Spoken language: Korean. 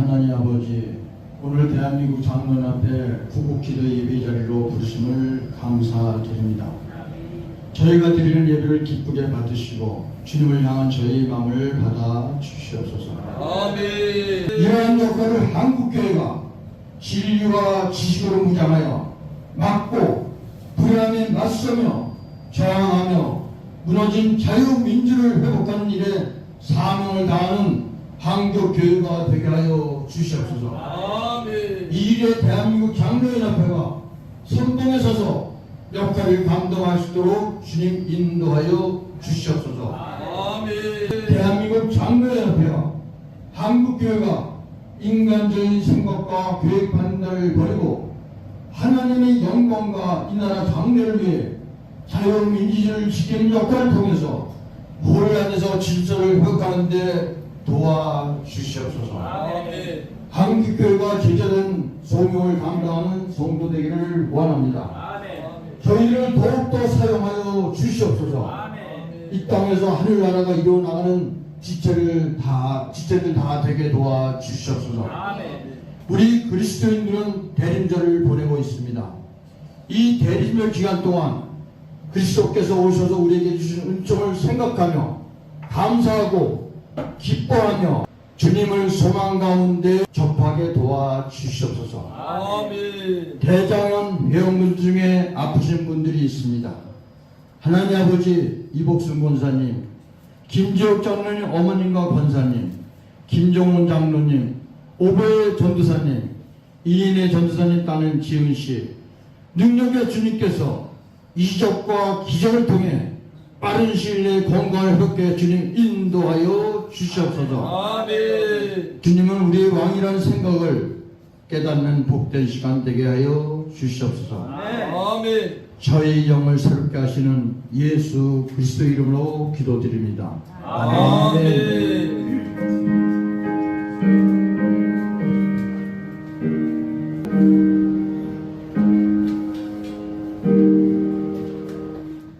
하나님 아버지 오늘 대한민국 장로님 앞에 구국기도 예배 자리로 부르심을 감사드립니다. 저희가 드리는 예배를 기쁘게 받으시고 주님을 향한 저희의 마음을 받아 주시옵소서. 아멘. 이러한 역할을 한국교회가 진리와 지식으로 무장하여 막고 불안에 맞서며 저항하며 무너진 자유민주를 회복하는 일에 사명을 다하는 한국 교회가 되게 하여 주시옵소서. 아멘. 이 일에 대한민국 장로연합회가 선봉에 서서 역할을 감당할 수 있도록 주님 인도하여 주시옵소서. 아멘. 대한민국 장로연합회와 한국 교회가 인간적인 생각과 계획 판단을 버리고 하나님의 영광과 이 나라 장래를 위해 자유민주주의를 지키는 역할을 통해서 혼란에서 질서를 회복하는데 도와주시옵소서. 아멘. 한국교회가 제자된 소명을 감당하는 성도 되기를 원합니다. 아멘. 저희를 더욱더 사용하여 주시옵소서. 아멘. 이 땅에서 하늘나라가 이루어나가는 지체를 다, 지체들 다 되게 도와 주시옵소서. 아멘. 우리 그리스도인들은 대림절을 보내고 있습니다. 이 대림절 기간 동안 그리스도께서 오셔서 우리에게 주신 은총을 생각하며 감사하고 기뻐하며 주님을 소망 가운데 접하게 도와 주시옵소서. 아멘. 대장현 회원분 중에 아프신 분들이 있습니다. 하나님 아버지 이복순 권사님, 김지옥 장로님 어머님과 권사님, 김종훈 장로님, 오배 전도사님, 이인의 전도사님 따는 지은 씨, 능력의 주님께서 이적과 기적을 통해 빠른 시일 내에 건강을 회복해 주님 인도하여 주시옵소서. 아멘. 주님은 우리의 왕이라는 생각을 깨닫는 복된 시간 되게 하여 주시옵소서. 아멘. 저희 영을 새롭게 하시는 예수 그리스도 이름으로 기도드립니다. 아멘.